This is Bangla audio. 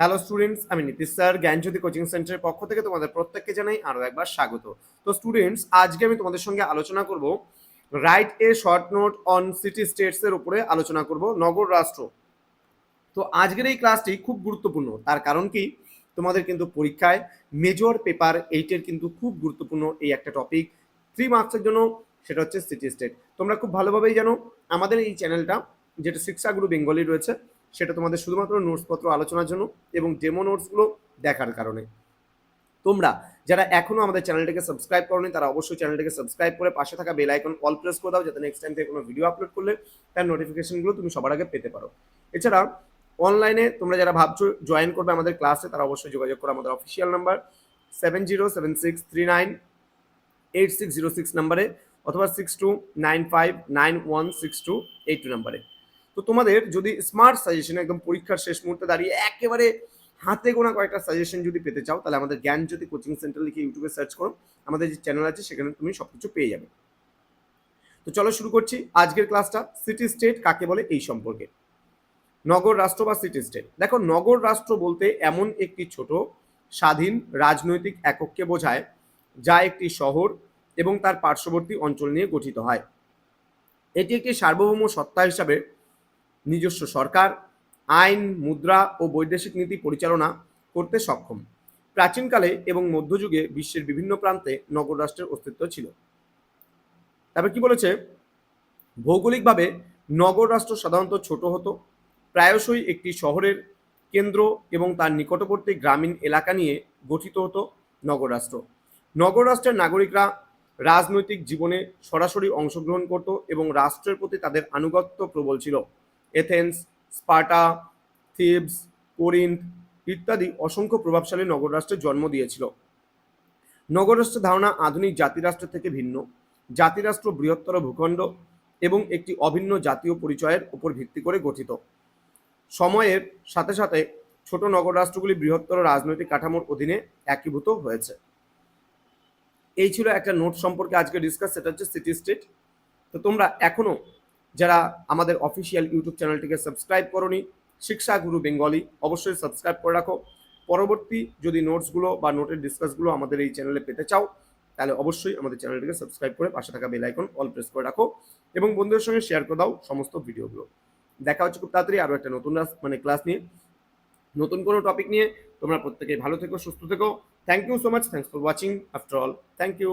হ্যালো স্টুডেন্টস আমি নীতিশ স্যার। জ্ঞানজ্যোতি কোচিং সেন্টারের পক্ষ থেকে তোমাদের প্রত্যেককে জানাই আরও একবার স্বাগত। তো স্টুডেন্টস আজকে আমি তোমাদের সঙ্গে আলোচনা করব write a short note on city states এর উপরে আলোচনা করব নগর রাষ্ট্র। তো আজকের এই ক্লাসটি খুব গুরুত্বপূর্ণ। তার কারণ কি? তোমাদের কিন্তু পরীক্ষায় মেজর পেপার এইটের কিন্তু খুব গুরুত্বপূর্ণ এই একটা টপিক থ্রি মার্কসের জন্য, সেটা হচ্ছে সিটি স্টেট তোমরা খুব ভালোভাবেই জানো, আমাদের এই চ্যানেলটা যেটা শিক্ষাগুরু বেঙ্গলি রয়েছে সেটা তোমাদের শুধুমাত্র নোটসপত্র আলোচনার জন্য এবং ডেমো নোটসগুলো দেখার কারণে। তোমরা যারা এখনও আমাদের চ্যানেলটাকে সাবস্ক্রাইব করনি, তারা অবশ্যই চ্যানেলটাকে সাবস্ক্রাইব করে পাশে থাকা বেল আইকন অল প্রেস করে দাও, যাতে নেক্সট টাইম থেকে কোনো ভিডিও আপলোড করলে তার নোটিফিকেশনগুলো তুমি সবার আগে পেতে পারো। এছাড়া অনলাইনে তোমরা যারা ভাবছ জয়েন করবে আমাদের ক্লাসে তারা অবশ্যই যোগাযোগ করো আমাদের official number seven zero seven six three nine eight six zero six নাম্বারে অথবা six two nine five nine one six two eight two নাম্বারে তো তোমাদের যদি স্মার্ট সাজেশন একদম পরীক্ষার শেষ মুহূর্তে দাঁড়িয়ে একেবারে হাতে গোনা কয়েকটা সাজেশন যদি পেতে চাও, তাহলে আমাদের জ্ঞান জ্ঞানজ্যোতি কোচিং সেন্টার লিখে ইউটিউবে সার্চ করো। আমাদের যে চ্যানেল আছে, সেখানে তুমি সবকিছু পেয়ে যাবে। তো চলো শুরু করছি আজকের ক্লাসটা সিটি স্টেট কাকে বলে এই সম্পর্কে। নগর রাষ্ট্র বা সিটি স্টেট দেখো, নগর রাষ্ট্র বলতে এমন একটি ছোট, স্বাধীন, রাজনৈতিক একককে বোঝায়, যা একটি শহর এবং তার পার্শ্ববর্তী অঞ্চল নিয়ে গঠিত হয়। এটি একটি সার্বভৌম সত্তা হিসাবে নিজস্ব সরকার, আইন, মুদ্রা ও বৈদেশিক নীতি পরিচালনা করতে সক্ষম। প্রাচীনকালে এবং মধ্যযুগে বিশ্বের বিভিন্ন প্রান্তে নগর রাষ্ট্রের অস্তিত্ব ছিল। তারপর কি বলেছে? ভৌগোলিকভাবে নগর রাষ্ট্র সাধারণত ছোট হতো। প্রায়শই একটি শহরের কেন্দ্র এবং তার নিকটবর্তী গ্রামীণ এলাকা নিয়ে গঠিত হতো নগর রাষ্ট্র। নগর রাষ্ট্রের নাগরিকরা রাজনৈতিক জীবনে সরাসরি অংশগ্রহণ করত এবং রাষ্ট্রের প্রতি তাদের আনুগত্য প্রবল ছিল। এথেন্স স্পার্টা থিবস কোরিন্থ ইত্যাদি অসংখ্য প্রভাবশালী নগর রাষ্ট্রের জন্ম দিয়েছিল। নগর রাষ্ট্রের ধারণা আধুনিক জাতিরাষ্ট্রের থেকে ভিন্ন। জাতিরাষ্ট্র বৃহত্তর ভূখণ্ড এবং একটি অভিন্ন জাতীয় পরিচয়ের উপর ভিত্তি করে গঠিত। সময়ের সাথে সাথে ছোট নগর রাষ্ট্রগুলি বৃহত্তর রাজনৈতিক কাঠামোর অধীনে একীভূত হয়েছে। এই ছিল একটা নোট সম্পর্কে আজকে ডিসকাস সেটা হচ্ছে সিটি স্টেট তো তোমরা এখনও যারা আমাদের অফিসিয়াল ইউটিউব চ্যানেলটিকে সাবস্ক্রাইব করনি, শিক্ষা গুরু বেঙ্গলি, অবশ্যই সাবস্ক্রাইব করে রাখো। পরবর্তী যদি নোটসগুলো বা নোটের ডিসকাসগুলো আমাদের এই চ্যানেলে পেতে চাও, তাহলে অবশ্যই আমাদের চ্যানেলটিকে সাবস্ক্রাইব করে পাশে থাকা বেল আইকন অল প্রেস করে রাখো এবং বন্ধুদের সঙ্গে শেয়ার করে দাও সমস্ত ভিডিওগুলো। দেখা হচ্ছে খুব তাড়াতাড়ি আরও একটা নতুন মানে ক্লাস নিয়ে। নতুন কোনো টপিক নিয়ে তোমরা প্রত্যেকেই ভালো থেকো, সুস্থ থেকো। Thank you so much thanks for watching after all thank you